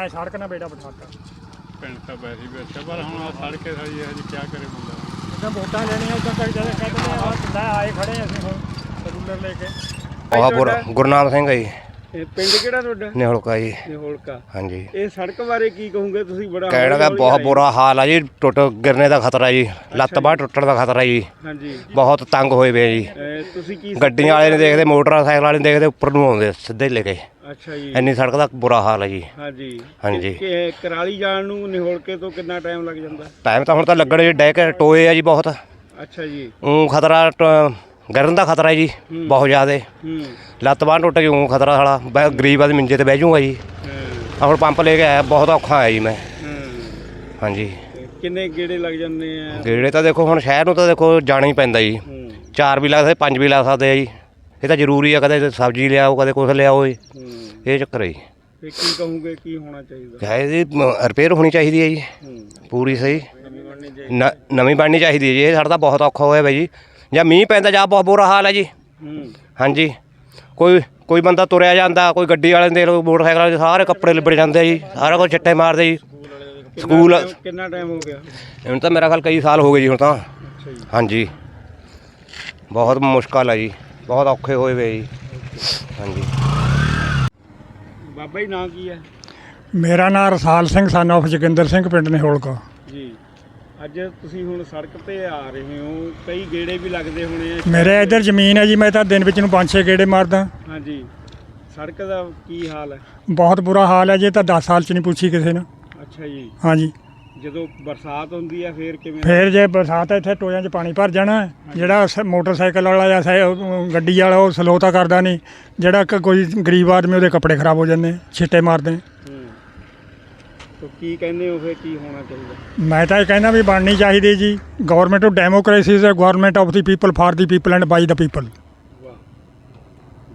ਐ ਸੜਕ ਨਾ ਬੇੜਾ ਬਿਠਾਤਾ ਪਿੰਡ ਤਾਂ ਵੈਸੇ ਹੀ ਬੈਠਾ ਪਰ ਹੁਣ ਆ ਸੜ ਕੇ ਸਾਈ ਇਹ ਜੀ ਕੀ ਕਰੇ ਬੰਦਾ? ਜਦੋਂ ਵੋਟਾਂ ਲੈਣੀਆਂ ਉਦੋਂ ਤੱਕ ਜਦੋਂ ਕਹਿੰਦੇ ਆ ਲੈ ਆਏ ਖੜੇ ਅਸੀਂ ਹੁਣ ਰੂਲਰ ਲੈ ਕੇ। ਮਹਾਪੁਰ ਗੁਰਨਾਮ ਸਿੰਘ ਹੈ ਜੀ। ਇਹ ਪਿੰਡ ਕਿਹੜਾ ਤੁਹਾਡਾ? ਨਿਹਲਕਾ ਜੀ। ਨਿਹੋਲਕਾ। ਹਾਂਜੀ। ਇਹ ਸੜਕ ਬਾਰੇ ਕੀ ਕਹੋਗੇ ਤੁਸੀਂ? ਬੜਾ ਕਹਿਣਾ ਦਾ ਬਹੁਤ ਬੁਰਾ ਹਾਲ ਆ ਜੀ। ਟੁੱਟ ਗਿਰਨੇ ਦਾ ਖਤਰਾ ਜੀ। ਲੱਤ ਬਾਹ ਟੁੱਟਣ ਦਾ ਖਤਰਾ ਜੀ। ਹਾਂਜੀ। ਬਹੁਤ ਤੰਗ ਹੋਏ ਪਏ ਜੀ। ਇਹ ਤੁਸੀਂ ਕੀ ਗੱਡੀਆਂ ਵਾਲੇ ਨੇ ਦੇਖਦੇ ਮੋਟਰਸਾਈਕਲ ਵਾਲੇ ਨੇ ਦੇਖਦੇ ਉੱਪਰ ਨੂੰ ਆਉਂਦੇ ਸਿੱਧੇ ਲੈ ਕੇ। ਅੱਛਾ ਜੀ। ਇੰਨੀ ਸੜਕ ਦਾ ਬੁਰਾ ਹਾਲ ਹੈ ਜੀ। ਹਾਂਜੀ। ਹਾਂਜੀ। ਕਿ- ਕਰਾਲੀ ਜਾਣ ਨੂੰ ਨਿਹੋਲਕੇ ਤੋਂ ਕਿੰਨਾ ਟਾਈਮ ਲੱਗ ਜਾਂਦਾ? ਟਾਈਮ ਤਾਂ ਹੁਣ ਤਾਂ ਲੱਗਣ ਜੀ ਡੈ ਕੇ ਟੋਏ ਆ ਜੀ ਬਹੁਤ। ਅੱਛਾ ਜੀ। ਉਹ ਖਤਰਾ ਟ- ਗਿਰਨ ਦਾ ਖਤਰਾ ਜੀ ਬਹੁਤ ਜ਼ਿਆਦੇ। ਲੱਤ ਬਾਹ ਟੁੱਟ ਗਈ ਉਹ ਖਤਰਾ ਸਾਲਾ। ਬੈ- ਗਰੀਬ ਆਦਮੀ ਮੰਜੇ ਤੇ ਬਹਿ ਜਾਊਗਾ ਜੀ। ਆਹ ਹੁਣ ਪੰਪ ਲੈ ਕੇ ਆਇਆ ਬਹੁਤ ਔਖਾ ਆਇਆ ਜੀ ਮੈਂ। ਹਾਂਜੀ। ਕਿੰਨੇ ਗੇੜੇ ਲੱਗ ਜਾਂਦੇ ਆ? ਗੇੜੇ ਤਾਂ ਦੇਖੋ ਹੁਣ ਸ਼ਹਿਰ ਨੂੰ ਤਾਂ ਦੇਖੋ ਜਾਣਾ ਹੀ ਪੈਂਦਾ ਜੀ। ਚਾਰ ਵੀ ਲਾ ਸਕਦੇ ਪੰਜ ਵੀ ਲਾ ਸਕਦੇ ਆ ਜੀ। ਇਹ ਤਾਂ ਜ਼ਰੂਰੀ ਆ ਕਦੇ ਸਬਜ਼ੀ ਲਿਆਓ ਕਦੇ ਕੁਛ ਲਿਆਓ ਜੀ। ਇਹ ਚੱਕਰ ਹੈ ਜੀ। ਕੀ ਕਹੋਗੇ ਕੀ ਹੋਣਾ ਚਾਹੀਦਾ? ਰਿਪੇਅਰ ਹੋਣੀ ਚਾਹੀਦੀ ਹੈ ਜੀ। ਪੂਰੀ ਸਹੀ। ਨਵੀਂ ਬਣਨੀ ਚਾਹੀਦੀ ਨ- ਨਵੀਂ ਬਣਨੀ ਚਾਹੀਦੀ ਹੈ ਜੀ। ਇਹ ਸਾਡਾ ਤਾਂ ਬਹੁਤ ਔਖਾ ਹੋਇਆ ਬਾਈ ਜੀ। ਜਾਂ ਮੀਂਹ ਪੈਂਦਾ ਜਾਂ ਬਹੁਤ ਬੁਰਾ ਹਾਲ ਹੈ ਜੀ। ਹਾਂਜੀ। ਕੋਈ ਕੋਈ ਬੰਦਾ ਤੁਰਿਆ ਜਾਂਦਾ ਕੋਈ ਗੱਡੀ ਵਾਲੇ ਦੇ ਲੋ ਮੋਟਰਸਾਈਕਲ ਵਾਲੇ ਦੇ ਸਾਰੇ ਕੱਪੜੇ ਲਿਬੜ ਜਾਂਦੇ ਜੀ ਸਾਰਾ ਕੁਝ ਛੱਟੇ ਮਾਰਦੇ ਜੀ। ਸਕੂਲ ਕਿੰਨਾ ਟਾਈਮ ਹੋ ਗਿਆ? ਹੁਣ ਤਾਂ ਮੇਰਾ ਖਿਆਲ ਕਈ ਸਾਲ ਹੋ ਗਏ ਜੀ ਹੁਣ ਤਾਂ। ਹਾਂਜੀ। ਬਹੁਤ ਮੁਸ਼ਕਲ ਹੈ ਜੀ ਬਹੁਤ ਔਖੇ ਹੋਏ ਵੇ ਜੀ। ਹਾਂਜੀ। ਬਾਬਾ ਜੀ ਨਾਂ ਕੀ ਹੈ? ਮੇਰਾ ਨਾਮ ਰਸਾਲ ਸਿੰਘ ਸਨ of ਜੋਗਿੰਦਰ ਸਿੰਘ ਪਿੰਡ ਨਿਹੋਲਕਾ। ਜੀ। ਅੱਜ ਤੁਸੀਂ ਹੁਣ ਸੜਕ ਤੇ ਆ ਰਹੇ ਹੋ ਕਈ ਗੇੜੇ ਵੀ ਲੱਗਦੇ ਹੋਣੇ ਆ। ਮੇਰੇ ਇੱਧਰ ਜ਼ਮੀਨ ਹੈ ਜੀ ਮੈਂ ਤਾਂ ਦਿਨ ਵਿੱਚ ਨੂੰ ਪੰਜ ਛੇ ਗੇੜੇ ਮਾਰਦਾ। ਹਾਂਜੀ। ਸੜਕ ਦਾ ਕੀ ਹਾਲ ਹੈ? ਬਹੁਤ ਬੁਰਾ ਹਾਲ ਹੈ ਜੇ ਤਾਂ 10 ਸਾਲ ਚ ਨਹੀਂ ਪੁੱਛੀ ਕਿਸੇ ਨੇ। ਅੱਛਾ ਜੀ। ਹਾਂਜੀ। ਜਦੋਂ ਬਰਸਾਤ ਹੁੰਦੀ ਹੈ ਫੇਰ ਕਿਵੇਂ? ਫੇਰ ਜੇ ਬਰਸਾਤ ਹੈ ਇੱਥੇ ਟੋਇਆਂ 'ਚ ਪਾਣੀ ਭਰ ਜਾਣਾ ਹੈ, ਜਿਹੜਾ ਸ- ਮੋਟਰਸਾਈਕਲ ਵਾਲਾ ਜਾਂ ਸਾਈ- ਉਹ ਗੱਡੀ ਵਾਲਾ ਉਹ ਸਲੋ ਤਾਂ ਕਰਦਾ ਨਹੀਂ। ਜਿਹੜਾ ਕਿ ਕੋਈ ਗਰੀਬ ਆਦਮੀ ਉਹਦੇ ਕੱਪੜੇ ਖਰਾਬ ਹੋ ਜਾਂਦੇ ਛਿੱਟੇ ਮਾਰਦੇ। ਤਾਂ ਕੀ ਕਹਿੰਦੇ ਹੋ ਫੇਰ ਕੀ ਹੋਣਾ ਚਾਹੀਦਾ? ਮੈਂ ਤਾਂ ਇਹ ਕਹਿੰਦਾ ਵੀ ਬਣਨੀ ਚਾਹੀਦੀ ਜੀ। Government of democracy is a government of the people for the people and by the people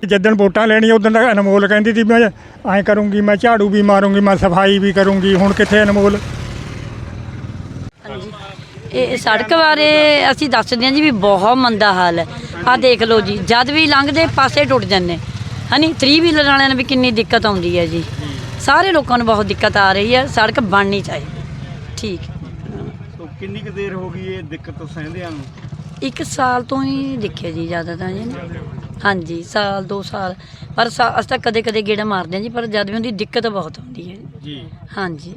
ਜਿੱਦਣ ਵੋਟਾਂ ਲੈਣੀਆਂ ਉਦੋਂ ਦਾ ਅਨਮੋਲ ਕਹਿੰਦੀ ਸੀ ਮੈਂ ਐਂ ਕਰੂੰਗੀ ਮੈਂ ਝਾੜੂ ਵੀ ਮਾਰੂੰਗੀ ਮੈਂ ਸਫ਼ਾਈ ਵੀ ਕਰੂੰਗੀ ਹੁਣ ਕਿੱਥੇ ਅਨਮੋਲ? ਇਹ ਸੜਕ ਬਾਰੇ ਅਸੀਂ ਦੱਸਦੇ ਹਾਂ ਜੀ ਵੀ ਬਹੁਤ ਮੰਦਾ ਹਾਲ ਹੈ। ਆਹ ਦੇਖ ਲਓ ਜੀ ਜਦ ਵੀ ਲੰਘਦੇ ਪਾਸੇ ਟੁੱਟ ਜਾਂਦੇ। ਹਨੀ 3 ਵੀਲਰ ਵਾਲਿਆਂ ਨੂੰ ਵੀ ਕਿੰਨੀ ਦਿੱਕਤ ਆਉਂਦੀ ਹੈ ਜੀ। ਸਾਰੇ ਲੋਕਾਂ ਨੂੰ ਬਹੁਤ ਦਿੱਕਤ ਆ ਰਹੀ ਹੈ ਸੜਕ ਬਣਨੀ ਚਾਹੀਦੀ ਠੀਕ। ਤਾਂ ਕਿੰਨੀ ਕੁ ਦੇਰ ਹੋ ਗਈ ਇਹ ਦਿੱਕਤ ਸਹਿੰਦਿਆਂ ਨੂੰ? ਇੱਕ ਸਾਲ ਤੋਂ ਹੀ ਦਿਖਿਆ ਜੀ ਜ਼ਿਆਦਾ ਤਾਂ ਜੀ। ਹਾਂਜੀ ਸਾਲ 2 ਸਾਲ। ਪਰ ਸਾ- ਅਸੀਂ ਤਾਂ ਕਦੇ ਕਦੇ ਗੇੜਾ ਮਾਰਦੇ ਹਾਂ ਜੀ ਪਰ ਜਦ ਵੀ ਹੁੰਦੀ ਦਿੱਕਤ ਬਹੁਤ ਆਉਂਦੀ ਹੈ। ਜੀ। ਹਾਂਜੀ।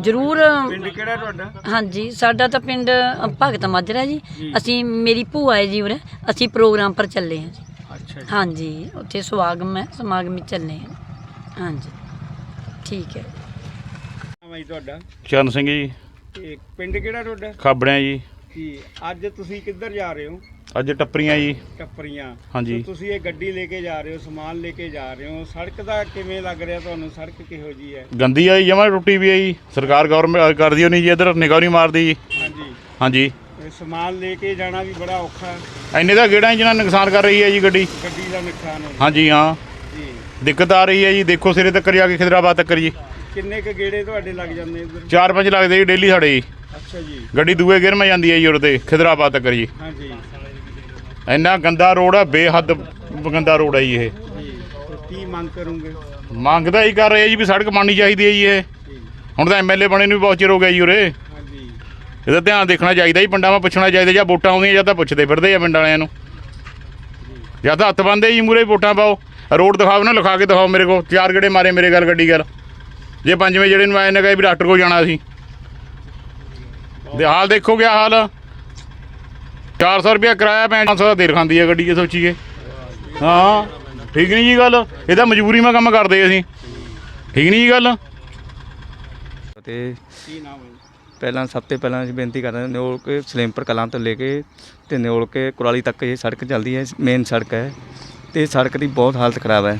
ਜ਼ਰੂਰ ਪਿੰਡ ਕਿਹੜਾ ਤੁਹਾਡਾ? ਹਾਂਜੀ ਸਾਡਾ ਤਾਂ ਪਿੰਡ ਅ, ਭਗਤ ਮਾਜਰਾ ਜੀ। ਅਸੀਂ ਮੇਰੀ ਭੂਆ ਹੈ ਜੀ ਉਰੇ ਅਸੀਂ ਪ੍ਰੋਗਰਾਮ ਪਰ ਚੱਲੇ ਹਾਂ ਜੀ। ਅੱਛਾ ਜੀ। ਹਾਂਜੀ ਉੱਥੇ ਸਵਾਗਮ ਹੈ ਸਮਾਗਮ ਵਿੱਚ ਚੱਲੇ ਹਾਂ। ਹਾਂਜੀ। ਠੀਕ ਹੈ। ਨਾਮ ਹੈ ਜੀ ਤੁਹਾਡਾ? ਚਰਨ ਸਿੰਘ ਜੀ। ਇਹ ਪਿੰਡ ਕਿਹੜਾ ਤੁਹਾਡਾ? ਖਾਬੜਿਆਂ ਜੀ। ਜੀ ਅੱਜ ਤੁਸੀਂ ਕਿੱਧਰ ਜਾ ਰਹੇ ਹੋ? ਅੱਜ ਟੱਪਰੀਆਂ ਜੀ। ਟੱਪਰੀਆਂ। ਹਾਂਜੀ। ਤਾਂ ਤੁਸੀਂ ਇਹ ਗੱਡੀ ਲੈ ਕੇ ਜਾ ਰਹੇ ਹੋ ਸਮਾਨ ਲੈ ਕੇ ਜਾ ਰਹੇ ਹੋ। ਸੜਕ ਦਾ ਕਿਵੇਂ ਲੱਗ ਰਿਹਾ ਤੁਹਾਨੂੰ? ਸੜਕ ਕਿਹੋ ਜੀ ਹੈ? ਗੰਦੀ ਆਈ ਜਮਾ ਟੁੱਟੀ ਵੀ ਆਈ ਸਰਕਾਰ ਗਵਰਨਮੈਂਟ ਕਰਦੀ ਹੋ ਨਹੀਂ ਜੀ ਇਧਰ ਨਿਗਾਹ ਨਹੀਂ ਮਾਰਦੀ ਜੀ। ਹਾਂਜੀ। ਹਾਂਜੀ। ਇਹ ਸਮਾਨ ਲੈ ਕੇ ਜਾਣਾ ਵੀ ਬੜਾ ਔਖਾ। ਹੈ। ਇੰਨੇ ਦਾ ਗੇੜਾ ਜਿਹਨਾਂ ਨੁਕਸਾਨ ਕਰ ਰਹੀ ਹੈ ਜੀ ਗੱਡੀ। ਗੱਡੀ ਦਾ ਨੁਕਸਾਨ ਹੋ ਹਾਂਜੀ ਹਾਂ। ਜੀ। ਦਿੱਕਤ ਆ ਰਹੀ ਹੈ ਜੀ। ਦੇਖੋ ਸਿਰੇ ਤੱਕ ਜਾ ਕੇ ਖਿਦਰਾਬਾਦ ਤੱਕ ਜੀ। ਕਿੰਨੇ ਕ ਗੇੜੇ ਤੁਹਾਡੇ ਲੱਗ ਜਾਂਦੇ ਇੱਧਰ? ਚਾਰ ਪੰਜ ਲੱਗਦੇ ਜੀ ਡੇਲੀ ਸਾਡੇ ਜੀ। ਅੱਛਾ ਜੀ। ਗੱਡੀ ਦੂਏ ਗੇਰ ਮੈਂ ਜਾਂਦੀ ਹੈ ਜੀ ਉਹਦੇ ਖਿਦਰਾਬਾਦ ਤੱਕ ਜੀ। ਹਾਂਜੀ ਇੰਨਾ ਗੰਦਾ ਰੋਡ ਆ ਬੇਹੱਦ ਗੰਦਾ ਰੋਡ ਹੈ ਜੀ ਇਹ। ਜੀ। ਤੇ ਕੀ ਮੰਗ ਕਰੋਗੇ? ਮੰਗ ਤਾਂ ਹੀ ਕਰ ਰਹੇ ਜੀ ਵੀ ਸੜਕ ਬਣਨੀ ਚਾਹੀਦੀ ਹੈ ਜੀ ਇਹ। ਜੀ। ਹੁਣ ਤਾਂ ਐਮਐਲਏ ਬਣੇ ਨੂੰ ਵੀ ਬਹੁਤ ਚਿਰ ਹੋ ਗਿਆ ਜੀ ਉਰੇ। ਹਾਂਜੀ ਇਹਦਾ ਧਿਆਨ ਦੇਖਣਾ ਚਾਹੀਦਾ ਜੀ ਪਿੰਡਾਂ 'ਮਾ ਪੁੱਛਣਾ ਚਾਹੀਦਾ ਜਾਂ ਵੋਟਾਂ ਆਉਂਦੀਆਂ ਜਾਂ ਤਾਂ ਪੁੱਛਦੇ ਫਿਰਦੇ ਆ ਪਿੰਡ ਵਾਲਿਆਂ ਨੂੰ। ਜਾਂ। ਤਾਂ ਹੱਥ ਬੰਦੇ ਜੀ ਮੂਰੇ ਵੋਟਾਂ ਪਾਓ। ਰੋਡ ਦਿਖਾਓ ਨਾ, ਲਿਖਾ ਕੇ ਦਿਖਾਓ ਮੇਰੇ ਕੋਲ। ਚਾਰ ਗੇੜੇ ਮਾਰੇ ਮੇਰੇ ਗੱਲ, ਗੱਡੀ ਗੱਲ। ਜੇ ਪੰਜਵੇਂ ਜਿਹੜੇ ਨੂੰ ਆਏ ਨੇ, ਕਹੇ ਵੀ ਡਾਕਟਰ ਕੋਲ ਜਾਣਾ ਸੀ ਦੇ ਹਾਲ ਦੇਖੋ ਕਿਆ ਹਾਲ 400 ਰੁਪਇਆ ਕਿਰਾਇਆ 500 ਦਾ ਦੇਰ ਖਾਂਦੀ ਹੈ ਗੱਡੀ, ਜੇ ਸੋਚੀਏ। ਹਾਂ, ਠੀਕ ਨਹੀਂ ਜੀ ਗੱਲ? ਇਹ ਤਾਂ ਮਜਬੂਰੀ ਮਾ ਕੰਮ ਕਰਦੇ ਅਸੀਂ। ਠੀਕ ਨਹੀਂ ਜੀ ਗੱਲ? ਤੇ ਕੀ ਨਾਮ ਹੈ ਪਹਿਲਾਂ, ਸਭ ਤੋਂ ਪਹਿਲਾਂ ਅਸੀਂ ਬੇਨਤੀ ਕਰਦੇ ਹਾਂ ਨਿਓਲ ਕੇ ਸਲੇਮਪੁਰ ਕਲਾਂ ਤੋਂ ਲੈ ਕੇ ਤੇ ਨਿਓਲ ਕੇ ਕੁਰਾਲੀ ਤੱਕ ਇਹ ਸੜਕ ਚੱਲਦੀ ਹੈ, ਮੇਨ ਸੜਕ ਹੈ। ਤੇ ਸੜਕ ਦੀ ਬਹੁਤ ਹਾਲਤ ਖਰਾਬ ਹੈ।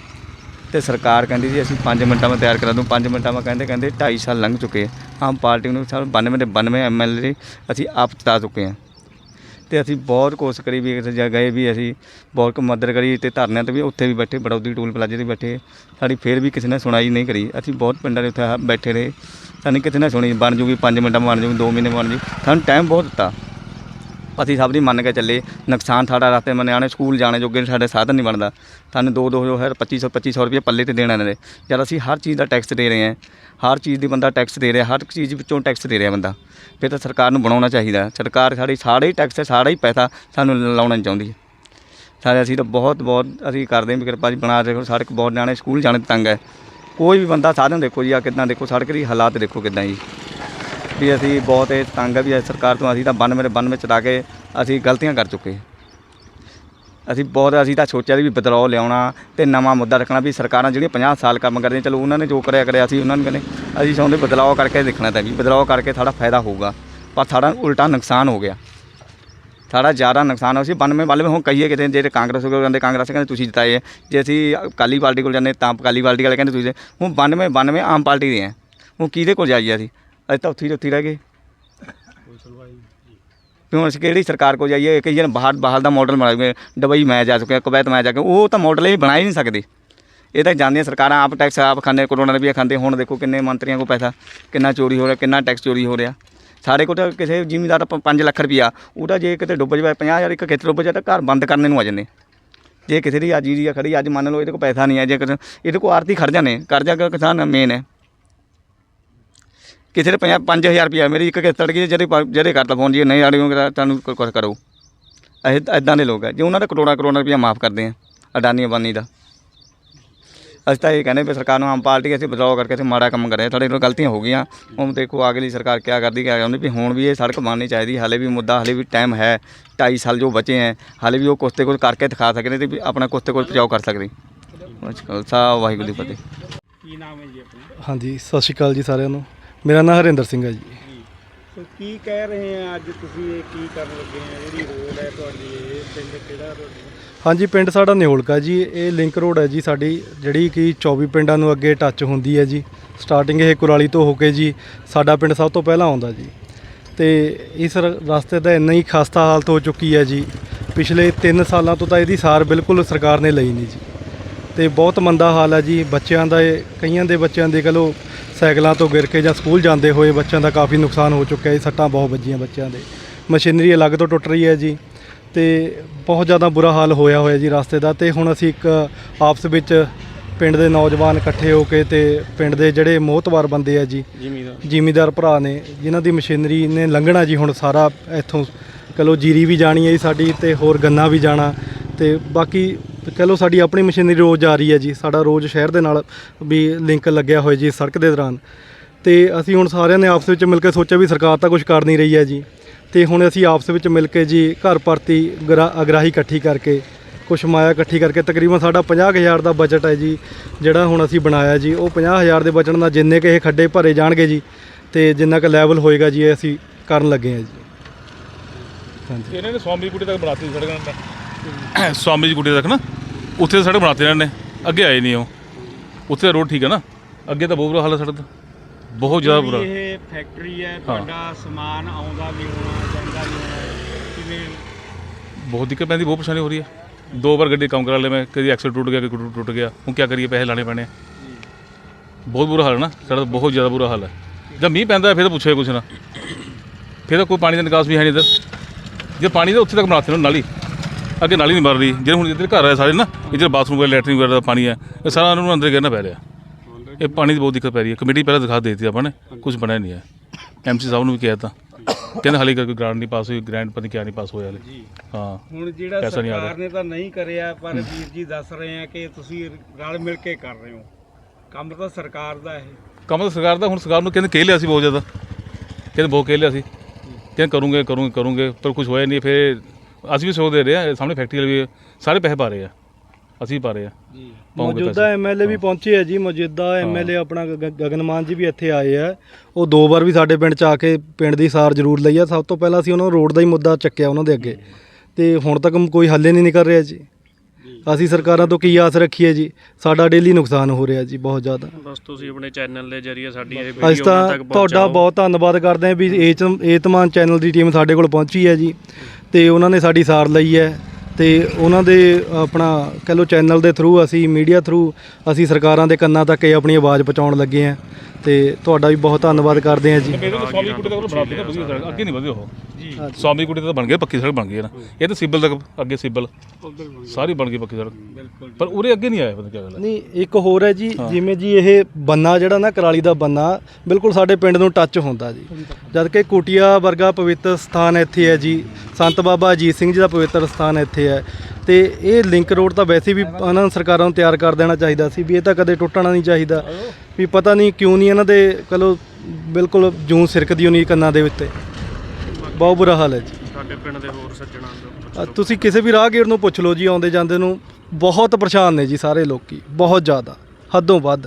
ਤੇ ਸਰਕਾਰ ਕਹਿੰਦੀ ਜੀ, ਅਸੀਂ 5 ਮਿੰਟਾਂ ਵਿੱਚ ਤਿਆਰ ਕਰਾ ਦੂੰ। 5 ਮਿੰਟਾਂ ਵਿੱਚ ਕਹਿੰਦੇ ਕਹਿੰਦੇ 2.5 ਸਾਲ ਲੰਘ ਚੁੱਕੇ ਆਮ ਪਾਰਟੀ ਨੂੰ ਸਾਲ 92 ਦੇ 92 ਐਮਐਲਏ ਅਸੀਂ ਆਪ ਜਿਤਾ ਚੁੱਕੇ ਹਾਂ ਤੇ ਅਸੀਂ ਬਹੁਤ ਕੋਸ਼ਿਸ਼ ਕਰੀ ਵੀ ਕਿਸੇ ਜਗ੍ਹਾ ਗਏ ਵੀ ਅਸੀਂ ਬਹੁਤ ਮਦਦ ਕਰੀ ਤੇ ਧਰਨਿਆਂ ਤੇ ਵੀ ਉੱਥੇ ਵੀ ਬੈਠੇ, ਬੜੌਦੀ ਟੂਲ ਪਲਾਜੇ ਤੇ ਬੈਠੇ। ਸਾਡੀ ਫੇਰ ਵੀ ਕਿਸੇ ਨੇ ਸੁਣਾਈ ਨਹੀਂ ਕਰੀ। ਅਸੀਂ ਬਹੁਤ ਪਿੰਡਾਂ ਦੇ ਉੱਥੇ ਬੈਠੇ ਰਹੇ। ਸਾਨੂੰ ਕਿਸੇ ਨੇ ਸੁਣੀ, ਬਣ ਜੂਗੀ 5 ਮਿੰਟਾਂ ਬਣ ਜੂਗੀ 2 ਮਹੀਨੇ ਬਣ ਜੂ ਸਾਨੂੰ ਟਾਈਮ ਬਹੁਤ ਦਿੱਤਾ। ਅਸੀਂ ਸਭ ਦੀ ਮੰਨ ਕੇ ਚੱਲੇ। ਨੁਕਸਾਨ ਸਾਡਾ ਰਸਤੇ ਮੈਂ ਨਿਆਣੇ ਸਕੂਲ ਜਾਣੇ ਜੋਗੇ ਸਾਡੇ ਸਾਧਨ ਨਹੀਂ ਬਣਦਾ। ਸਾਨੂੰ ਦੋ ਦੋ ਹਜ਼ਾਰ 2500 2500 ਰੁਪਏ ਪੱਲੇ ਤੇ ਦੇਣਾ ਨੇ। ਜਦ ਅਸੀਂ ਹਰ ਚੀਜ਼ ਦਾ ਟੈਕਸ ਦੇ ਰਹੇ ਹਾਂ, ਹਰ ਚੀਜ਼ ਦੀ ਬੰਦਾ ਟੈਕਸ ਦੇ ਰਿਹਾ, ਹਰ ਚੀਜ਼ ਵਿੱਚੋਂ ਟੈਕਸ ਦੇ ਰਿਹਾ ਬੰਦਾ। ਫਿਰ ਤਾਂ ਸਰਕਾਰ ਨੂੰ ਬਣਾਉਣਾ ਚਾਹੀਦਾ। ਸਰਕਾਰ ਸਾਡੀ ਸਾਰੇ ਹੀ ਟੈਕਸ ਸਾਰਾ ਹੀ ਪੈਸਾ ਸਾਨੂੰ ਲਾਉਣਾ ਨਹੀਂ ਚਾਹੁੰਦੀ। ਹੈ ਸਾਰੇ ਅਸੀਂ ਤਾਂ ਬਹੁਤ ਬਹੁਤ ਅਸੀਂ ਕਰਦੇ ਹਾਂ ਵੀ ਕਿਰਪਾ ਜੀ ਬਣਾ ਦੇਖੋ ਸੜਕ ਬਹੁਤ ਨਿਆਣੇ ਸਕੂਲ ਜਾਣੇ ਤੰਗ ਹੈ। ਕੋਈ ਵੀ ਬੰਦਾ ਸਾਧਨ ਦੇਖੋ ਜੀ, ਆ ਕਿੱਦਾਂ ਦੇਖੋ, ਸੜਕ ਦੀ ਹਾਲਾਤ ਦੇਖੋ ਕਿੱਦਾਂ ਜੀ। ਵੀ ਅਸੀਂ ਬਹੁਤ ਇਹ ਤੰਗ ਆ ਵੀ ਇਹ ਸਰਕਾਰ ਤੋਂ ਅਸੀਂ ਤਾਂ 92 92 ਚਲਾ ਕੇ ਅਸੀਂ ਗਲਤੀਆਂ ਕਰ ਚੁੱਕੇ ਅਸੀਂ ਬਹੁਤ ਅਸੀਂ ਤਾਂ ਸੋਚਿਆ ਵੀ ਬਦਲਾਅ ਲਿਆਉਣਾ ਤੇ ਨਵਾਂ ਮੁੱਦਾ ਰੱਖਣਾ ਵੀ ਸਰਕਾਰਾਂ ਜਿਹੜੀਆਂ 50 ਸਾਲ ਕੰਮ ਕਰਦੀਆਂ, ਚਲੋ ਉਹਨਾਂ ਨੇ ਜੋ ਕਰਿਆ ਕਰਿਆ ਅਸੀਂ ਉਹਨਾਂ ਨੂੰ ਕਹਿੰਦੇ ਅਸੀਂ ਚਾਹੁੰਦੇ ਬਦਲਾਅ ਕਰਕੇ ਦੇਖਣਾ ਤਾਂ ਵੀ ਬਦਲਾਅ ਕਰਕੇ ਸਾਡਾ ਫਾਇਦਾ ਹੋਊਗਾ, ਪਰ ਸਾਡਾ ਉਲਟਾ ਨੁਕਸਾਨ ਹੋ ਗਿਆ। ਸਾਡਾ ਜ਼ਿਆਦਾ ਨੁਕਸਾਨ ਹੋ ਸੀ 92 ਵਾਲੇ ਹੁਣ ਕਹੀਏ ਕਿਤੇ, ਜਿਹੜੇ ਕਾਂਗਰਸ ਕੋਲ ਜਾਂਦੇ, ਕਾਂਗਰਸ ਕਹਿੰਦੇ, ਤੁਸੀਂ ਜਿਤਾਏ ਜੇ ਅਸੀਂ ਅਕਾਲੀ ਪਾਰਟੀ ਕੋਲ ਜਾਂਦੇ ਤਾਂ ਅਕਾਲੀ ਪਾਰਟੀ ਵਾਲੇ ਕਹਿੰਦੇ, ਤੁਸੀਂ ਹੁਣ 92 92 ਆਮ ਪਾਰਟੀ ਦੇ ਹੈ। ਹੁਣ ਕਿਹਦੇ ਕੋਲ ਜਾਈਏ ਅਸੀਂ? ਅਸੀਂ ਤਾਂ ਉੱਥੇ ਹੀ ਉੱਥੇ ਹੀ ਰਹਿ ਗਏ। ਹੁਣ ਅਸੀਂ ਕਿਹੜੀ ਸਰਕਾਰ ਕੋਲ ਜਾਈਏ? ਕਈ ਜਨ ਬਾਹਰ ਬਾਹਰ ਦਾ ਮਾਡਲ ਬਣਾ ਕੇ ਦੁਬਈ ਮੈਂ ਜਾ ਚੁੱਕਿਆ ਕੁਵੈਤ ਮੈਂ ਜਾ ਕੇ ਉਹ ਤਾਂ ਮਾਡਲ ਹੀ ਬਣਾ ਹੀ ਨਹੀਂ ਸਕਦੇ। ਇਹ ਤਾਂ ਜਾਂਦੀਆਂ ਸਰਕਾਰਾਂ ਆਪ ਟੈਕਸ ਆਪ ਖਾਂਦੇ ਕਰੋਨਾ ਰੁਪਈਆ ਖਾਂਦੇ। ਹੁਣ ਦੇਖੋ ਕਿੰਨੇ ਮੰਤਰੀਆਂ ਕੋਲ ਪੈਸਾ ਕਿੰਨਾ ਚੋਰੀ ਹੋ ਰਿਹਾ ਕਿੰਨਾ ਟੈਕਸ ਚੋਰੀ ਹੋ ਰਿਹਾ। ਸਾਰੇ ਕੋਲ ਤਾਂ ਕਿਸੇ ਜ਼ਿਮੀਂਦਾਰ ਦਾ 5 ਲੱਖ ਰੁਪਈਆ ਉਹਦਾ ਜੇ ਕਿਤੇ ਡੁੱਬ ਜਾਵੇ 50000 ਇੱਕ ਖੇਤ ਡੁੱਬ ਜਾਵੇ ਤਾਂ ਘਰ ਬੰਦ ਕਰਨੇ ਨੂੰ ਆ ਜਾਂਦੇ। ਜੇ ਕਿਸੇ ਦੀ ਆਜੀ ਦੀ ਖੜੀ ਅੱਜ ਮੰਨ ਲਓ ਇਹਦੇ ਕੋਲ ਪੈਸਾ ਨਹੀਂ ਹੈ ਜੇ ਇਹਦੇ ਕੋਲ ਆਰਤੀ ਖਰਚਾ ਨੇ ਕਰਜ਼ਾ ਕਿ ਕਿਸਾਨ ਮੇਨ ਹੈ। ਕਿਸੇ ਦੇ 5000 ਰੁਪਇਆ ਮੇਰੀ ਇੱਕ ਕਿਸ਼ਤ ਅੜ ਗਈ ਜਿਹੜੇ ਪ- ਜਿਹੜੇ ਕਰਤਾ ਫੋਨ ਜੀ ਨਹੀਂ ਅੜੀ ਹੋਗਾ ਤੁਹਾਨੂੰ ਕੁ- ਕੁਛ ਕਰੋ। ਇਹ ਇਦਾਂ ਦੇ ਲੋਕ ਹੈ ਜੇ ਉਹਨਾਂ ਦਾ ਕਰੋੜਾਂ ਕਰੋੜਾਂ ਰੁਪਇਆ ਮਾਫ ਕਰਦੇ ਆ ਅਡਾਨੀ ਅਬਾਨੀ ਦਾ। ਅਸੀਂ ਤਾਂ ਇਹ ਕਹਿੰਦੇ ਵੀ ਸਰਕਾਰ ਨੂੰ ਆਮ ਪਾਰਟੀ ਅਸੀਂ ਬਦਲਾਅ ਕਰਕੇ ਅਸੀਂ ਮਾੜਾ ਕੰਮ ਕਰਿਆ ਸਾਡੇ ਤੋਂ ਗਲਤੀਆਂ ਹੋ ਗਈਆਂ। ਹੁਣ ਦੇਖੋ ਅਗਲੀ ਸਰਕਾਰ ਕੀ ਕਰਦੀ ਕਿਆ ਕਰਦੀ ਵੀ ਹੁਣ ਵੀ ਇਹ ਸੜਕ ਬਣਨੀ ਚਾਹੀਦੀ ਹਾਲੇ ਵੀ ਮੁੱਦਾ ਹਾਲੇ ਵੀ ਟਾਈਮ ਹੈ 2.5 ਸਾਲ ਜੋ ਬਚੇ ਹੈ ਹਾਲੇ ਵੀ ਉਹ ਕੁਛ ਤੇ ਕੁਛ ਕਰਕੇ ਦਿਖਾ ਸਕਦੇ ਤੇ ਵੀ ਆਪਣਾ ਕੁਛ ਤੇ ਕੁਛ ਬਚਾਓ ਕਰ ਸਕਦੇ। ਵਾਹਿਗੁਰੂ ਜੀ ਕੀ ਫਤਿਹ। ਕੀ ਨਾਮ ਹੈ ਜੀ ਆਪਣਾ? ਹਾਂਜੀ ਸਤਿ ਸ਼੍ਰੀ ਅਕਾਲ ਜੀ ਸਾਰਿਆਂ ਨੂੰ। ਮੇਰਾ ਨਾਮ ਹਰਿੰਦਰ ਸਿੰਘ ਹੈ ਜੀ। ਸੋ ਕੀ ਕਹਿ ਰਹੇ ਆ ਅੱਜ ਤੁਸੀਂ ਇਹ ਕੀ ਕਰਨ ਲੱਗੇ ਆ? ਜਿਹੜੀ ਰੋਡ ਹੈ ਤੁਹਾਡੀ ਇਹ ਪਿੰਡ ਕਿਹੜਾ ਤੁਹਾਡਾ? ਹਾਂਜੀ ਪਿੰਡ ਸਾਡਾ ਨਿਹੋਲਕਾ ਜੀ। ਇਹ ਲਿੰਕ ਰੋਡ ਹੈ ਜੀ ਸਾਡੀ ਜਿਹੜੀ ਕਿ 24 ਪਿੰਡਾਂ ਨੂੰ ਅੱਗੇ ਟੱਚ ਹੁੰਦੀ ਹੈ ਜੀ। ਸਟਾਰਟਿੰਗ ਇਹ ਕੁਰਾਲੀ ਤੋਂ ਹੋ ਕੇ ਜੀ ਸਾਡਾ ਪਿੰਡ ਸਭ ਤੋਂ ਪਹਿਲਾਂ ਆਉਂਦਾ ਜੀ। ਤੇ ਇਸ ਰ- ਰਸਤੇ ਦਾ ਇੰਨਾ ਹੀ ਖਸਤਾ ਹਾਲਤ ਹੋ ਚੁੱਕੀ ਹੈ ਜੀ। ਪਿਛਲੇ 3 ਸਾਲਾਂ ਤੋਂ ਤਾਂ ਇਹਦੀ ਸਾਰ ਬਿਲਕੁਲ ਸਰਕਾਰ ਨੇ ਲਈ ਨਹੀਂ ਜੀ। ਤੇ ਬਹੁਤ ਮੰਦਾ ਹਾਲ ਹੈ ਜੀ। ਬੱਚਿਆਂ ਦਾ ਇਹ- ਕਈਆਂ ਦੇ ਬੱਚਿਆਂ ਦੇ ਕਹਲੋ ਸਾਈਕਲਾਂ ਤੋਂ ਗਿਰ ਕੇ ਜਾਂ ਸਕੂਲ ਜਾਂਦੇ ਹੋਏ ਬੱਚਿਆਂ ਦਾ ਕਾਫੀ ਨੁਕਸਾਨ ਹੋ ਚੁੱਕਿਆ ਹੈ ਸੱਟਾਂ ਬਹੁਤ ਵੱਜੀਆਂ ਬੱਚਿਆਂ ਦੇ। ਮਸ਼ੀਨਰੀ ਅਲੱਗ ਤੋਂ ਟੁੱਟ ਰਹੀ ਹੈ ਜੀ ਤੇ ਬਹੁਤ ਜ਼ਿਆਦਾ ਬੁਰਾ ਹਾਲ ਹੋਇਆ ਹੋਇਆ ਜੀ ਰਸਤੇ ਦਾ ਤੇ ਹੁਣ ਅਸੀਂ ਇੱਕ ਆਪਸ ਵਿੱਚ ਪਿੰਡ ਦੇ ਨੌਜਵਾਨ ਇਕੱਠੇ ਹੋ ਕੇ ਤੇ ਪਿੰਡ ਦੇ ਜਿਹੜੇ ਮੋਹਤਵਾਰ ਬੰਦੇ ਆ ਜੀ ਜ਼ਿਮੀਦਾਰ। ਭਰਾ ਨੇ ਜਿਨ੍ਹਾਂ ਦੀ ਮਸ਼ੀਨਰੀ ਨੇ ਲੰਘਣਾ ਜੀ ਹੁਣ ਸਾਰਾ ਇੱਥੋਂ। ਕਹਲੋ ਜੀਰੀ ਵੀ ਜਾਣੀ ਹੈ ਜੀ ਸਾਡੀ ਤੇ ਹੋਰ ਗੰਨਾ ਵੀ ਜਾਣਾ ਤੇ ਬਾਕੀ ਕਹਿ ਲਓ ਸਾਡੀ ਆਪਣੀ ਮਸ਼ੀਨਰੀ ਰੋਜ਼ ਜਾ ਰਹੀ ਹੈ ਜੀ, ਸਾਡਾ ਰੋਜ਼ ਸ਼ਹਿਰ ਦੇ ਨਾਲ ਵੀ ਲਿੰਕ ਲੱਗਿਆ ਹੋਇਆ ਜੀ ਸੜਕ ਦੇ ਦੌਰਾਨ। ਤੇ ਅਸੀਂ ਹੁਣ ਸਾਰਿਆਂ ਨੇ ਆਪਸ ਵਿੱਚ ਮਿਲ ਕੇ ਸੋਚਿਆ ਵੀ ਸਰਕਾਰ ਤਾਂ ਕੁਝ ਕਰ ਨਹੀਂ ਰਹੀ ਹੈ ਜੀ। ਤੇ ਹੁਣ ਅਸੀਂ ਆਪਸ ਵਿੱਚ ਮਿਲ ਕੇ ਜੀ ਘਰ ਭਰਤੀ ਗਰਾ- ਅਗਰਾਹੀ ਇਕੱਠੀ ਕਰਕੇ, ਕੁਛ ਮਾਇਆ ਇਕੱਠੀ ਕਰਕੇ ਤਕਰੀਬਨ ਸਾਡਾ 50000 ਦਾ ਬਜਟ ਹੈ ਜੀ, ਜਿਹੜਾ ਹੁਣ ਅਸੀਂ ਬਣਾਇਆ ਜੀ। ਉਹ 50000 ਦੇ ਬਜਟ ਨਾਲ ਜਿੰਨੇ ਕੁ ਇਹ ਖੱਡੇ ਭਰੇ ਜਾਣਗੇ ਜੀ, ਤੇ ਜਿੰਨਾ ਕੁ ਲੈਵਲ ਹੋਏਗਾ ਜੀ, ਇਹ ਅਸੀਂ ਕਰਨ ਲੱਗੇ ਹਾਂ ਜੀ। ਹਾਂਜੀ। ਇਹਨਾਂ ਨੇ ਸਵਾਮੀ ਗੁੱਡੇ ਤੱਕ ਬਣਾਤੀ ਸੜਕਾਂ ਨੇ ਸਵਾਮੀ ਜੀ ਗੁੱਡੇ ਤੱਕ ਨਾ ਉੱਥੇ ਸੜਕ ਬਣਾਤੀ ਇਹਨਾਂ ਨੇ। ਅੱਗੇ ਆਏ ਨਹੀਂ ਉਹ। ਉੱਥੇ ਰੋਡ ਠੀਕ ਹੈ ਨਾ। ਅੱਗੇ ਤਾਂ ਬਹੁਤ ਬੁਰਾ ਹਾਲ ਹੈ ਸੜਕ ਦਾ। ਬਹੁਤ ਜ਼ਿਆਦਾ ਬੁਰਾ। ਇਹ ਫੈਕਟਰੀ ਹੈ ਤੁਹਾਡਾ ਸਮਾਨ ਆਉਂਦਾ ਵੀ ਹੋਣਾ ਜਾਂਦਾ ਵੀ ਹੋਣਾ। ਕਿਵੇਂ? ਬਹੁਤ ਦਿੱਕਤ ਪੈਂਦੀ ਬਹੁਤ ਪਰੇਸ਼ਾਨੀ ਹੋ ਰਹੀ ਹੈ। ਦੋ ਵਾਰ ਗੱਡੀ ਕੰਮ ਕਰਾ ਲਿਆ ਮੈਂ ਕਦੀ ਐਕਸਲ ਟੁੱਟ ਗਿਆ ਕਦੀ ਟੁੱਟ ਗਿਆ। ਹੁਣ ਕੀ ਕਰੀਏ ਪੈਸੇ ਲਾਣੇ ਪੈਣੇ। ਬਹੁਤ ਬੁਰਾ ਹਾਲ ਹੈ ਨਾ। ਸੜਕ ਦਾ ਬਹੁਤ ਜ਼ਿਆਦਾ ਬੁਰਾ ਹਾਲ ਹੈ। ਜਦ ਮੀਂਹ ਪੈਂਦਾ ਫਿਰ ਤਾਂ ਪੁੱਛੇ ਕੁਛ ਨਾ। ਫਿਰ ਤਾਂ ਕੋਈ ਪਾਣੀ ਦਾ ਨਿਕਾਸ ਵੀ ਹੈ ਨਹੀਂ ਇੱਧਰ। ਜੇ ਪਾਣੀ ਦਾ ਉੱਥੇ ਤੱਕ ਬਣਾਤੇ ਨਾ ਨਾਲੀ ਅੱਗੇ ਨਾਲੀ ਨਹੀਂ ਮਰ ਰਹੀ ਜਿਹੜੇ ਹੁਣ ਇੱਧਰ ਘਰ ਹੈ ਸਾਰੇ ਨਾ ਇੱਧਰ ਬਾਥਰੂਮ ਵਗੈਰਾ ਲੈਟਰਿੰਗ ਵਗੈਰਾ ਦਾ ਪਾਣੀ ਹੈ ਇਹ ਸਾਰਾ ਉਹਨਾਂ ਨੂੰ ਅੰਦਰ ਗਿਰਨਾ ਪੈ ਰਿਹਾ। ਇਹ ਪਾਣੀ ਦੀ ਬਹੁਤ ਦਿੱਕਤ ਪੈ ਰਹੀ ਹੈ। ਕਮੇਟੀ ਪਹਿਲਾਂ ਦਿਖਾ ਦਿੱਤੀ ਆਪਾਂ ਨੇ ਕੁਝ ਬਣਿਆ ਨਹੀਂ ਹੈ। ਐਮਸੀ ਸਾਹਿਬ ਨੂੰ ਵੀ ਕਿਹਾ ਤਾਂ। ਕਹਿੰਦੇ ਹਾਲੇ ਕੋਈ ਗ੍ਰਾਂਟ ਨਹੀਂ ਪਾਸ ਹੋਈ ਗ੍ਰਾਂਟ ਪਤਾ ਕਿਆ ਨਹੀਂ ਪਾਸ ਹੋਇਆ ਹਾਲੇ। ਹਾਂ। ਹੁਣ ਜਿਹੜਾ ਪੈਸਾ ਨਹੀਂ ਆ ਰਿਹਾ। ਸਰਕਾਰ ਨੇ ਤਾਂ ਨਹੀਂ ਕਰਿਆ ਪਰ ਵੀਰ ਜੀ ਦੱਸ ਰਹੇ ਆ ਕਿ ਤੁਸੀਂ ਰਲ ਮਿਲ ਕੇ ਕਰ ਰਹੇ ਹੋ। ਕੰਮ ਤਾਂ ਸਰਕਾਰ ਦਾ ਹੈ ਕੰਮ ਤਾਂ ਸਰਕਾਰ ਦਾ ਹੁਣ ਸਰਕਾਰ ਨੂੰ ਕਹਿੰਦੇ ਕਹਿ ਲਿਆ ਸੀ ਬਹੁਤ ਜ਼ਿਆਦਾ। ਕਹਿੰਦੇ ਬਹੁਤ ਕਹਿ ਲਿਆ ਸੀ ਕਹਿੰਦੇ ਕਰੂੰਗੇ ਕਰੂੰਗੇ ਕਰੂੰਗੇ ਪਰ ਕੁਝ ਹੋਇਆ ਨਹੀਂ ਫਿਰ ਅਸੀਂ ਵੀ ਸੋਚ ਦੇ ਰਹੇ ਆ ਸਾਹਮਣੇ ਫੈਕਟਰੀ ਵਾਲੇ ਵੀ ਸਾਰੇ ਪੈਸੇ ਪਾ ਰਹੇ ਆ। ਅਸੀਂ ਪਾ ਰਹੇ ਆ। ਜੀ। ਪਾਉਂਗੇ ਮੌਜੂਦਾ। ਐਮਐਲਏ ਵੀ ਪਹੁੰਚੇ ਆ ਜੀ ਮੌਜੂਦਾ ਐਮਐਲਏ ਆਪਣਾ ਗ- ਗਗਨਮਾਨ ਜੀ ਵੀ ਇੱਥੇ ਆਏ ਆ। ਉਹ ਦੋ ਵਾਰ ਵੀ ਸਾਡੇ ਪਿੰਡ ਚ ਆ ਕੇ ਪਿੰਡ ਦੀ ਸਾਰ ਜ਼ਰੂਰ ਲਈ ਆ। ਸਭ ਤੋਂ ਪਹਿਲਾਂ ਅਸੀਂ ਉਹਨਾਂ ਨੂੰ ਰੋਡ ਦਾ ਹੀ ਮੁੱਦਾ ਚੱਕਿਆ ਉਹਨਾਂ ਦੇ ਅੱਗੇ। ਤੇ ਹੁਣ ਤੱਕ ਕੋਈ ਹੱਲ ਹੀ ਨਹੀਂ ਨਿਕਲ ਰਿਹਾ ਜੀ। ਅਸੀਂ ਸਰਕਾਰਾਂ ਤੋਂ ਕੀ ਆਸ ਰੱਖੀਏ ਜੀ? ਸਾਡਾ ਡੇਲੀ ਨੁਕਸਾਨ ਹੋ ਰਿਹਾ ਜੀ ਬਹੁਤ ਜ਼ਿਆਦਾ। ਬਸ ਤੁਸੀਂ ਆਪਣੇ ਚੈਨਲ ਦੇ ਜ਼ਰੀਏ ਸਾਡੀ ਇਹ ਅਸੀਂ ਤਾਂ ਤੁਹਾਡਾ ਬਹੁਤ ਧੰਨਵਾਦ ਕਰਦੇ ਹਾਂ ਵੀ ਏਤਮ ਏਤਮਾਨ ਚੈਨਲ ਦੀ ਟੀਮ ਸਾਡੇ ਕੋਲ ਪਹੁੰਚੀ ਹੈ ਜੀ। ਤੇ ਉਹਨਾਂ ਨੇ ਸਾਡੀ ਸਾਰ ਲਈ ਹੈ। ਤੇ ਉਹਨਾਂ ਦੇ ਆਪਣਾ ਕਹ ਲਓ ਚੈਨਲ ਦੇ ਥਰੂ ਅਸੀਂ ਮੀਡੀਆ ਥਰੂ ਅਸੀਂ ਸਰਕਾਰਾਂ ਦੇ ਕੰਨਾਂ ਤੱਕ ਇਹ ਆਪਣੀ ਆਵਾਜ਼ ਪਹੁੰਚਾਉਣ ਲੱਗੇ ਹਾਂ। ਤੇ ਤੁਹਾਡਾ ਵੀ ਬਹੁਤ ਧੰਨਵਾਦ ਕਰਦੇ ਹਾਂ ਜੀ। ਮੇਰੇ ਤਾਂ ਵਧੀਆ ਅੱਗੇ ਨਹੀਂ ਵਧੇ ਉਹ। ਜੀ ਸਵਾਮੀ ਕੁੜੀ ਤਾਂ ਬਣ ਗਏ ਪੱਕੀ ਸੜਕ ਬਣ ਗਈ ਹੈ ਨਾ। ਇਹ ਤਾਂ ਸਿਬਲ ਤੱਕ ਅੱਗੇ ਸਿਬਲ। ਸਾਰੀ ਬਣ ਗਈ ਪੱਕੀ ਸੜਕ। ਪਰ ਉਰੇ ਅੱਗੇ ਨਹੀਂ ਆਇਆ ਪਤਾ ਕੀ ਗੱਲ ਹੈ। ਨਹੀਂ ਇੱਕ ਹੋਰ ਹੈ ਜੀ ਜਿਵੇਂ ਜੀ ਇਹ ਬੰਨਾ ਜਿਹੜਾ ਨਾ ਕਰਾਲੀ ਦਾ ਬੰਨਾ ਬਿਲਕੁਲ ਸਾਡੇ ਪਿੰਡ ਨੂੰ ਟੱਚ ਹੁੰਦਾ ਜੀ। ਜਦ ਕਿ ਕੁਟਿਆ ਵਰਗਾ ਪਵਿੱਤਰ ਸਥਾਨ ਇੱਥੇ ਹੈ ਜੀ। ਸੰਤ ਬਾਬਾ ਅਜੀਤ ਸਿੰਘ ਜੀ ਦਾ ਪਵਿੱਤਰ ਸਥਾਨ ਇੱਥੇ ਹੈ। ਤੇ ਇਹ ਲਿੰਕ ਰੋਡ ਤਾਂ ਵੈਸੇ ਵੀ ਉਹਨਾਂ ਨੂੰ ਸਰਕਾਰਾਂ ਨੂੰ ਤਿਆਰ ਕਰ ਦੇਣਾ ਚਾਹੀਦਾ ਸੀ ਵੀ ਇਹ ਤਾਂ ਕਦੇ ਟੁੱਟਣਾ ਨਹੀਂ ਚਾਹੀਦਾ। ਵੀ ਪਤਾ ਨਹੀਂ ਕਿਉਂ ਨਹੀਂ ਇਹਨਾਂ ਦੇ ਕਹਲੋ ਬਿਲਕੁਲ ਜੂੰ ਸਿਰਕਦੀ ਹੋਣੀ ਕੰਨਾਂ ਦੇ ਉੱਤੇ। ਬਹੁਤ ਬੁਰਾ ਹਾਲ ਹੈ ਜੀ। ਸਾਡੇ ਪਿੰਡ ਦੇ ਹੋਰ ਸੱਜਣਾ ਤੋਂ ਅ, ਤੁਸੀਂ ਕਿਸੇ ਵੀ ਰਾਹਗੀਰ ਨੂੰ ਪੁੱਛ ਲਓ ਜੀ ਆਉਂਦੇ ਜਾਂਦੇ ਨੂੰ ਬਹੁਤ ਪਰੇਸ਼ਾਨ ਨੇ ਜੀ ਸਾਰੇ ਲੋਕੀ ਬਹੁਤ ਜ਼ਿਆਦਾ ਹੱਦੋਂ ਵੱਧ।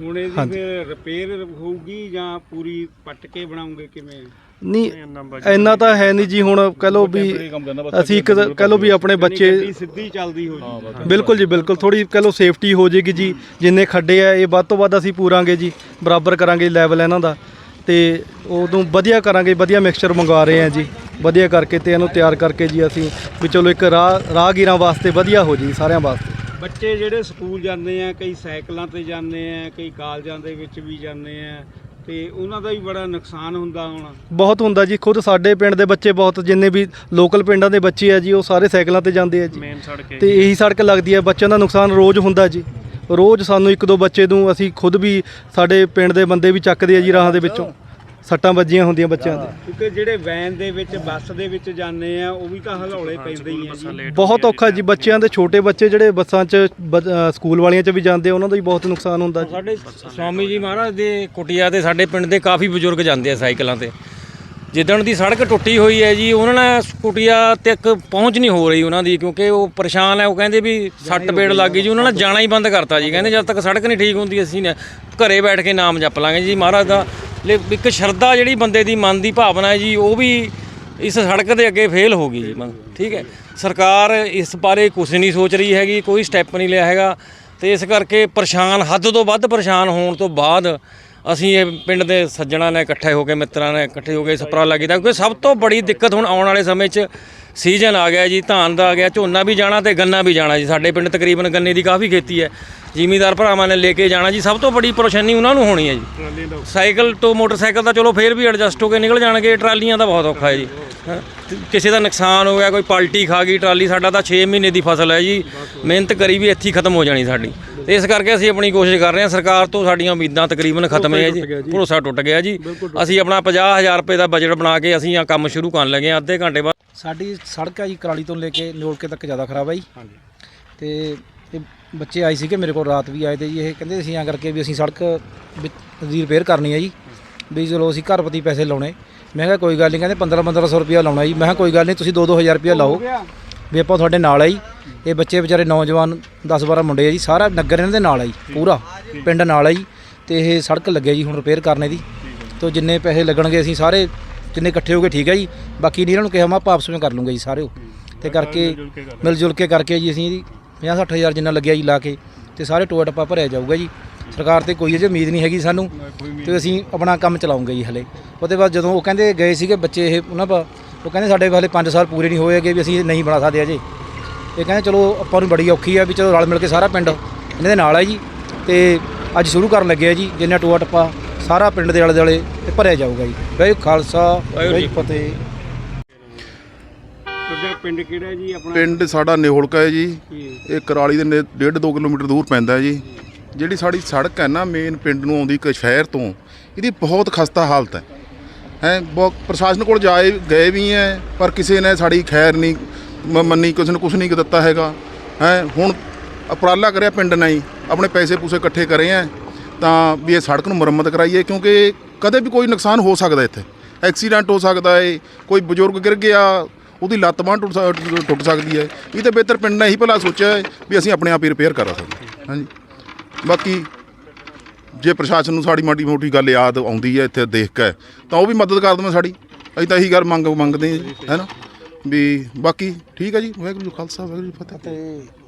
ਹੁਣ ਇਹਦੀ ਫਿਰ ਰਿਪੇਅਰ ਹੋਊਗੀ ਜਾਂ ਪੂਰੀ ਪੱਟ ਕੇ ਬਣਾਉਂਗੇ ਕਿਵੇਂ? ਨਹੀਂ ਇੰਨਾ ਤਾਂ ਹੈ ਨਹੀਂ ਜੀ ਹੁਣ ਕਹ ਲਓ ਵੀ ਅਸੀਂ ਇੱਕ ਕਹ ਲਓ ਵੀ ਆਪਣੇ ਬੱਚੇ ਗੱਡੀ ਸਿੱਧੀ ਚੱਲਦੀ ਹੋ ਜੀ ਬਿਲਕੁਲ ਜੀ ਬਿਲਕੁਲ ਥੋੜੀ ਕਹ ਲਓ ਸੇਫਟੀ ਹੋ ਜਾਏਗੀ ਜੀ ਜਿੰਨੇ ਖੱਡੇ ਆ ਇਹ ਵੱਧ ਤੋਂ ਵੱਧ ਅਸੀਂ ਪੂਰਾਂਗੇ ਜੀ ਬਰਾਬਰ ਕਰਾਂਗੇ ਲੈਵਲ ਇਹਨਾਂ ਦਾ। ਤੇ ਉਦੋਂ ਵਧੀਆ ਕਰਾਂਗੇ ਵਧੀਆ ਮਿਕਸਚਰ ਮੰਗਵਾ ਰਹੇ ਆ ਜੀ। ਵਧੀਆ ਕਰਕੇ ਤੇ ਇਹਨੂੰ ਤਿਆਰ ਕਰਕੇ ਜੀ ਅਸੀਂ ਵੀ ਚਲੋ ਇੱਕ ਰਾਹ ਰਾਹਗੀਰਾਂ ਵਾਸਤੇ ਵਧੀਆ ਹੋ ਜੀ ਸਾਰਿਆਂ ਵਾਸਤੇ। ਬੱਚੇ ਜਿਹੜੇ ਸਕੂਲ ਜਾਂਦੇ ਆ ਕਈ ਸਾਈਕਲਾਂ ਤੇ ਜਾਂਦੇ ਆ ਕਈ ਕਾਲਜਾਂ ਦੇ ਵਿੱਚ ਵੀ ਜਾਂਦੇ ਆ ਤੇ ਉਹਨਾਂ ਦਾ ਵੀ ਬੜਾ ਨੁਕਸਾਨ ਹੁੰਦਾ ਹੁਣ। ਬਹੁਤ ਹੁੰਦਾ ਜੀ ਖੁਦ ਸਾਡੇ ਪਿੰਡ ਦੇ ਬੱਚੇ ਬਹੁਤ ਜਿੰਨੇ ਵੀ ਲੋਕਲ ਪਿੰਡਾਂ ਦੇ ਬੱਚੇ ਆ ਜੀ ਉਹ ਸਾਰੇ ਸਾਈਕਲਾਂ ਤੇ ਜਾਂਦੇ ਆ ਜੀ। ਮੇਨ ਸੜਕ ਤੇ ਇਹੀ ਸੜਕ ਲੱਗਦੀ ਹੈ ਬੱਚਿਆਂ ਦਾ ਨੁਕਸਾਨ ਰੋਜ਼ ਹੁੰਦਾ ਜੀ। ਰੋਜ਼ ਸਾਨੂੰ ਇੱਕ ਦੋ ਬੱਚੇ ਨੂੰ ਅਸੀਂ ਖੁਦ ਵੀ ਸਾਡੇ ਪਿੰਡ ਦੇ ਬੰਦੇ ਵੀ ਚੱਕਦੇ ਆ ਜੀ ਰਾਹਾਂ ਦੇ ਵਿੱਚੋਂ। ਸੱਟਾਂ ਵੱਜੀਆਂ ਹੁੰਦੀਆਂ ਬੱਚਿਆਂ ਦੇ। ਕਿਉਂਕਿ ਜਿਹੜੇ ਵੈਨ ਦੇ ਵਿੱਚ ਬੱਸ ਦੇ ਵਿੱਚ ਜਾਂਦੇ ਆ ਉਹ ਵੀ ਤਾਂ ਹਲੌਲੇ ਪੈਂਦੇ ਹੀ ਆ ਜੀ। ਬਹੁਤ ਔਖਾ ਜੀ ਬੱਚਿਆਂ ਦੇ ਛੋਟੇ ਬੱਚੇ ਜਿਹੜੇ ਬੱਸਾਂ 'ਚ ਬ- ਅ, ਸਕੂਲ ਵਾਲੀਆਂ 'ਚ ਵੀ ਜਾਂਦੇ ਆ ਉਹਨਾਂ ਦਾ ਵੀ ਬਹੁਤ ਨੁਕਸਾਨ ਹੁੰਦਾ ਜੀ। ਸਾਡੇ ਸਵਾਮੀ ਜੀ ਮਹਾਰਾਜ ਦੇ ਕੁਟਿਆ ਤੇ ਸਾਡੇ ਪਿੰਡ ਦੇ ਕਾਫੀ ਬਜ਼ੁਰਗ ਜਾਂਦੇ ਆ ਸਾਈਕਲਾਂ ਤੇ। ਜਿੱਦਣ ਦੀ ਸੜਕ ਟੁੱਟੀ ਹੋਈ ਹੈ ਜੀ, ਉਹਨਾਂ ਨੇ ਕੁਟਿਆ ਤੱਕ ਪਹੁੰਚ ਨਹੀਂ ਹੋ ਰਹੀ ਉਹਨਾਂ ਦੀ, ਕਿਉਂਕਿ ਉਹ ਪਰੇਸ਼ਾਨ ਹੈ, ਉਹ ਕਹਿੰਦੇ ਵੀ ਸੱਟ ਪੇੜ ਲੱਗ ਗਈ ਜੀ, ਉਹਨਾਂ ਨੇ ਜਾਣਾ ਹੀ ਬੰਦ ਕਰਤਾ ਜੀ, ਕਹਿੰਦੇ ਜਦ ਤੱਕ ਸੜਕ ਨਹੀਂ ਠੀਕ ਹੁੰਦੀ ਅਸੀਂ ਨਾ ਘਰੇ ਬੈਠ ਕੇ ਨਾਮ ਜਪ ਲਾਂਗੇ ਜੀ ਮਹਾਰਾਜ ਦਾ। ਲੇ- ਇੱਕ ਸ਼ਰਧਾ ਜਿਹੜੀ ਬੰਦੇ ਦੀ ਮਨ ਦੀ ਭਾਵਨਾ ਹੈ ਜੀ, ਉਹ ਵੀ ਇਸ ਸੜਕ ਦੇ ਅੱਗੇ ਫੇਲ ਹੋ ਗਈ ਜੀ ਠੀਕ ਹੈ। ਸਰਕਾਰ ਇਸ ਬਾਰੇ ਕੁਝ ਨਹੀਂ ਸੋਚ ਰਹੀ ਹੈਗੀ, ਕੋਈ ਸਟੈਪ ਨਹੀਂ ਲਿਆ ਹੈਗਾ, ਤੇ ਇਸ ਕਰਕੇ ਪਰੇਸ਼ਾਨ, ਹੱਦ ਤੋਂ ਵੱਧ ਪਰੇਸ਼ਾਨ ਹੋਣ ਤੋਂ ਬਾਅਦ ਅਸੀਂ ਇਹ ਪਿੰਡ ਦੇ ਸੱਜਣਾ ਨੇ ਇਕੱਠੇ ਹੋ ਕੇ ਮਿੱਤਰਾਂ ਨੇ ਇਕੱਠੇ ਹੋ ਕੇ ਸਪਰਾ ਲੱਗੀਦਾ ਕਿਉਂਕਿ ਸਭ ਤੋਂ ਬੜੀ ਦਿੱਕਤ ਹੁਣ ਆਉਣ ਵਾਲੇ ਸਮੇਂ 'ਚ ਸੀਜ਼ਨ ਆ ਗਿਆ ਜੀ ਧਾਨ ਦਾ ਆ ਗਿਆ ਝੋਨਾ ਵੀ ਜਾਣਾ ਤੇ ਗੰਨਾ ਵੀ ਜਾਣਾ ਜੀ। ਸਾਡੇ ਪਿੰਡ ਤਕਰੀਬਨ ਗੰਨੇ ਦੀ ਕਾਫੀ ਖੇਤੀ ਹੈ। ਜ਼ਿਮੀਂਦਾਰ ਭਰਾਵਾਂ ਨੇ ਲੈ ਕੇ ਜਾਣਾ ਜੀ। ਸਭ ਤੋਂ ਬੜੀ ਪਰੇਸ਼ਾਨੀ ਉਹਨਾਂ ਨੂੰ ਹੋਣੀ ਹੈ ਜੀ। ਸਾਈਕਲ ਤੋਂ ਮੋਟਰਸਾਈਕਲ ਤਾਂ ਚਲੋ ਫੇਰ ਵੀ ਐਡਜਸਟ ਹੋ ਕੇ ਨਿਕਲ ਜਾਣਗੇ ਟਰਾਲੀਆਂ ਦਾ ਬਹੁਤ ਔਖਾ ਹੈ ਜੀ। ਕਿਸੇ ਦਾ ਨੁਕਸਾਨ ਹੋ ਗਿਆ ਕੋਈ ਪਲਟੀ ਖਾ ਗਈ ਟਰਾਲੀ ਸਾਡਾ ਤਾਂ 6 ਮਹੀਨੇ ਦੀ ਫਸਲ ਹੈ ਜੀ। ਮਿਹਨਤ ਕਰੀ ਵੀ ਇੱਥੇ ਖਤਮ ਹੋ ਜਾਣੀ ਸਾਡੀ। ਤੇ ਇਸ ਕਰਕੇ ਅਸੀਂ ਆਪਣੀ ਕੋਸ਼ਿਸ਼ ਕਰ ਰਹੇ ਹਾਂ ਸਰਕਾਰ ਤੋਂ ਸਾਡੀਆਂ ਉਮੀਦਾਂ ਤਕਰੀਬਨ ਖਤਮ ਹੈ ਜੀ ਭਰੋਸਾ ਟੁੱਟ ਗਿਆ ਜੀ। ਅਸੀਂ ਆਪਣਾ 50000 ਰੁਪਏ ਦਾ ਬਜਟ ਬਣਾ ਕੇ ਅਸੀਂ ਆ ਕੰਮ ਸ਼ੁਰੂ ਕਰਨ ਲੱਗੇ ਹਾਂ ਅੱਧੇ ਘੰਟੇ ਬਾਅਦ। ਸਾਡੀ ਸੜਕ ਹੈ ਜੀ ਕਰਾਲੀ ਤੋਂ ਲੈ ਕੇ ਨਿਓਲਕੇ ਤੱਕ ਜ਼ਿਆਦਾ ਖਰਾਬ ਹੈ ਜੀ। ਤੇ ਇਹ ਬੱਚੇ ਆਏ ਸੀਗੇ ਮੇਰੇ ਕੋਲ ਰਾਤ ਵੀ ਆਏ ਤੇ ਜੀ ਇਹ ਕਹਿੰਦੇ ਅਸੀਂ ਐਂ ਕਰਕੇ ਵੀ ਅਸੀਂ ਸੜਕ ਦੀ ਰਿਪੇਅਰ ਕਰਨੀ ਹੈ ਜੀ। ਵੀ ਚਲੋ ਅਸੀਂ ਘਰ ਪ੍ਰਤੀ ਪੈਸੇ ਲਾਉਣੇ। ਮੈਂ ਕਿਹਾ ਕੋਈ ਗੱਲ ਨਹੀਂ ਕਹਿੰਦੇ 15 1500 ਰੁਪਇਆ ਲਾਉਣਾ ਜੀ। ਮੈਂ ਕਿਹਾ ਕੋਈ ਗੱਲ ਨਹੀਂ ਤੁਸੀਂ 2 2000 ਰੁਪਇਆ ਲਾਓ। ਵੀ ਆਪਾਂ ਤੁਹਾਡੇ ਨਾਲ ਆ ਜੀ ਇਹ ਬੱਚੇ ਵਿਚਾਰੇ ਨੌਜਵਾਨ 10 12 ਮੁੰਡੇ ਆ ਜੀ, ਸਾਰਾ ਨਗਰ ਇਹਨਾਂ ਦੇ ਨਾਲ ਆ ਜੀ ਪੂਰਾ ਪਿੰਡ ਨਾਲ ਆ ਜੀ ਤੇ ਇਹ ਸੜਕ ਲੱਗਿਆ ਜੀ ਹੁਣ ਰਿਪੇਅਰ ਕਰਨੇ ਦੀ। ਤੋਂ ਜਿੰਨੇ ਪੈਸੇ ਲੱਗਣਗੇ ਅਸੀਂ ਸਾਰੇ ਜਿੰਨੇ ਇਕੱਠੇ ਹੋ ਗਏ ਠੀਕ ਹੈ ਜੀ, ਬਾਕੀ ਨਹੀਂ ਇਹਨਾਂ ਨੂੰ ਕਿਹਾ ਮੈਂ ਆਪਸ ਵਿੱਚ ਕਰ ਲੂੰਗਾ ਜੀ ਸਾਰੇ ਤੇ ਕਰਕੇ ਮਿਲ ਜੁਲ ਕੇ ਕਰਕੇ ਜੀ ਅਸੀਂ ਇਹਦੀ 50 60 ਹਜ਼ਾਰ ਜਿੰਨਾ ਲੱਗਿਆ ਜੀ ਲਾ ਕੇ ਤੇ ਸਾਰੇ ਟੋਆ ਟੱਪਾ ਭਰਿਆ ਜਾਊਗਾ ਜੀ। ਸਰਕਾਰ ਤੇ ਕੋਈ ਅਜੇ ਉਮੀਦ ਨਹੀਂ ਹੈਗੀ ਸਾਨੂੰ ਤੇ ਅਸੀਂ ਆਪਣਾ ਕੰਮ ਚਲਾਉਂਗੇ ਜੀ ਹਲੇ। ਉਹਦੇ ਬਾਅਦ ਜਦੋਂ ਉਹ ਕਹਿੰਦੇ ਗਏ ਸੀਗੇ ਬੱਚੇ ਇਹ ਉਹਨਾਂ ਪਾ ਉਹ ਕਹਿੰਦੇ ਸਾਡੇ ਹਲੇ 5 ਸਾਲ ਪੂਰੇ ਨਹੀਂ ਹੋਏਗੇ ਵੀ ਅਸੀਂ ਨਹੀਂ ਬਣਾ ਸਕਦੇ ਅਜੇ। ਇਹ ਕਹਿੰਦੇ ਚਲੋ ਆਪਾਂ ਨੂੰ ਬੜੀ ਔਖੀ ਆ ਵੀ ਚਲੋ ਰਲ ਮਿਲ ਕੇ ਸਾਰਾ ਪਿੰਡ ਇਹਨਾਂ ਦੇ ਨਾਲ ਆ ਜੀ। ਤੇ ਅੱਜ ਸ਼ੁਰੂ ਕਰਨ ਲੱਗੇ ਆ ਜੀ ਜਿੰਨਾ ਟੋਆ ਟੱਪਾ ਸਾਰਾ ਪਿੰਡ ਦੇ ਆਲੇ ਦੁਆਲੇ ਤੇ ਭਰਿਆ ਜਾਊਗਾ ਜੀ। ਵਾਹਿਗੁਰੂ ਖਾਲਸਾ ਵਾਹਿਗੁਰੂ ਫਤਿਹ। ਤੁਹਾਡਾ ਪਿੰਡ ਕਿਹੜਾ ਜੀ ਆਪਣਾ? ਪਿੰਡ ਸਾਡਾ ਨਿਹੋਲਕਾ ਹੈ ਜੀ। ਇਹ ਕਰਾਲੀ ਦੇ 1.5 2 ਕਿਲੋਮੀਟਰ ਦੂਰ ਪੈਂਦਾ ਹੈ ਜੀ। ਜਿਹੜੀ ਸਾਡੀ ਸੜਕ ਹੈ ਨਾ ਮੇਨ ਪਿੰਡ ਨੂੰ ਆਉਂਦੀ ਇੱਕ ਸ਼ਹਿਰ ਤੋਂ ਇਹਦੀ ਬਹੁਤ ਖਸਤਾ ਹਾਲਤ ਹੈ। ਹੈ ਬਹੁਤ ਪ੍ਰਸ਼ਾਸਨ ਕੋਲ ਜਾਏ ਗਏ ਵੀ ਹੈ, ਪਰ ਕਿਸੇ ਨੇ ਸਾਡੀ ਖੈਰ ਨਹੀਂ ਮੰਨੀ, ਕਿਸੇ ਨੇ ਕੁਝ ਨਹੀਂ ਦਿੱਤਾ ਹੈਗਾ। ਹੈ, ਹੁਣ ਉਪਰਾਲਾ ਕਰਿਆ ਪਿੰਡ ਨੇ ਹੀ, ਆਪਣੇ ਪੈਸੇ ਪੂਸੇ ਇਕੱਠੇ ਕਰੇ ਹੈ, ਤਾਂ ਵੀ ਇਹ ਸੜਕ ਨੂੰ ਮੁਰੰਮਤ ਕਰਾਈਏ, ਕਿਉਂਕਿ ਕਦੇ ਵੀ ਕੋਈ ਨੁਕਸਾਨ ਹੋ ਸਕਦਾ ਇੱਥੇ। ਐਕਸੀਡੈਂਟ ਹੋ ਸਕਦਾ ਹੈ ਕੋਈ ਬਜ਼ੁਰਗ ਗਿਰ ਗਿਆ, ਉਹਦੀ ਲੱਤ ਬਾਂਹ ਟੁੱਟ ਟੁੱਟ ਸਕਦੀ ਹੈ ਇਹ ਤਾਂ ਬਿਹਤਰ ਪਿੰਡ ਨੇ ਹੀ ਭਲਾ ਸੋਚਿਆ ਹੈ ਵੀ ਅਸੀਂ ਆਪਣੇ ਆਪ ਹੀ ਰਿਪੇਅਰ ਕਰਾ ਸਕਦੇ ਹਾਂਜੀ। ਬਾਕੀ ਜੇ ਪ੍ਰਸ਼ਾਸਨ ਨੂੰ ਸਾਡੀ ਮਾੜੀ ਮੋਟੀ ਗੱਲ ਯਾਦ ਆਉਂਦੀ ਹੈ ਇੱਥੇ ਦੇਖ ਕੇ, ਤਾਂ ਉਹ ਵੀ ਮਦਦ ਕਰ ਦੇਵੇ ਸਾਡੀ। ਅਸੀਂ ਤਾਂ ਇਹੀ ਗੱਲ ਮੰਗ ਮੰਗਦੇ ਹਾਂ ਜੀ, ਹੈ ਨਾ? ਵੀ ਬਾਕੀ ਠੀਕ ਹੈ ਜੀ, ਵਾਹਿਗੁਰੂ ਜੀ ਕਾ ਖਾਲਸਾ, ਵਾਹਿਗੁਰੂ ਜੀ ਕੀ ਫਤਿਹ।